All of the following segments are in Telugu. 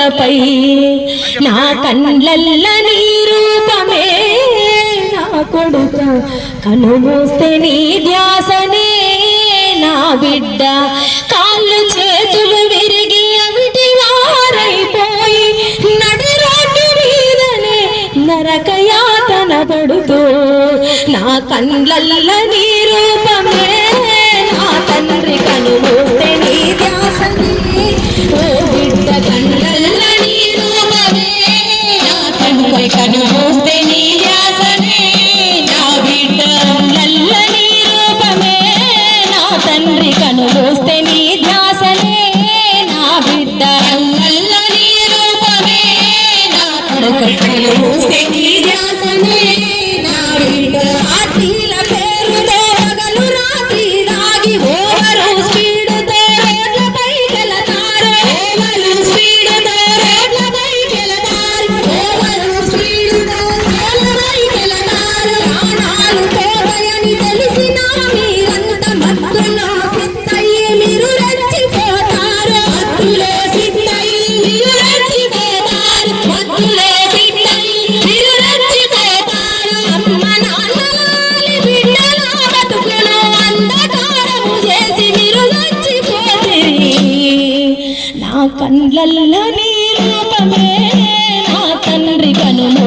కళ్ళపై నా కళ్ళల్ల నీ రూపమే నా కొడుక. కనుమూస్తే నీ ధ్యాసనే నా బిడ్డ. కాళ్ళు చేతులు విరిగి అవిటి వారైపోయి నడిరాటి మీదనే నరకయాతన పడుతూ నా కళ్ళల్ల నీ రూపమే తను చూస్తే నీ ధ్యాసనే నా బిడ్డ నల్లని రూపమే. నా తండ్రి కను చూస్తే నీ ధ్యాసనే నా బిడ్డ నల్లని రూపమే. కళ్ళల్లో నీ రూపమే నా తండ్రి కనులో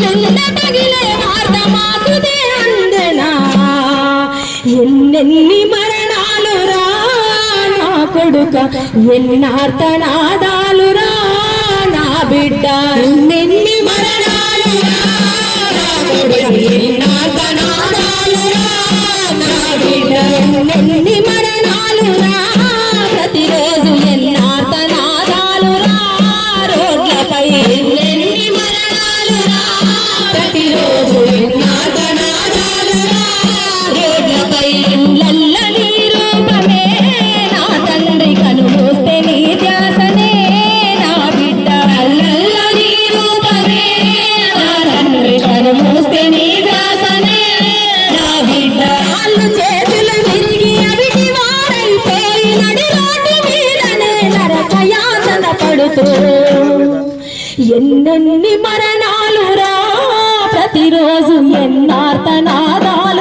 చెల్లదగిలే అర్థమాకుదే అందనా ఎన్నెన్ని మరణాలు రా నా కొడుక ఎన్నార్తనాదాలు రా బిడ్డ? ఎన్నెన్ని మరణాలు రా ఎన్నెన్ని మరణాలు రా ప్రతిరోజు ఎన్నార్తనాదాలు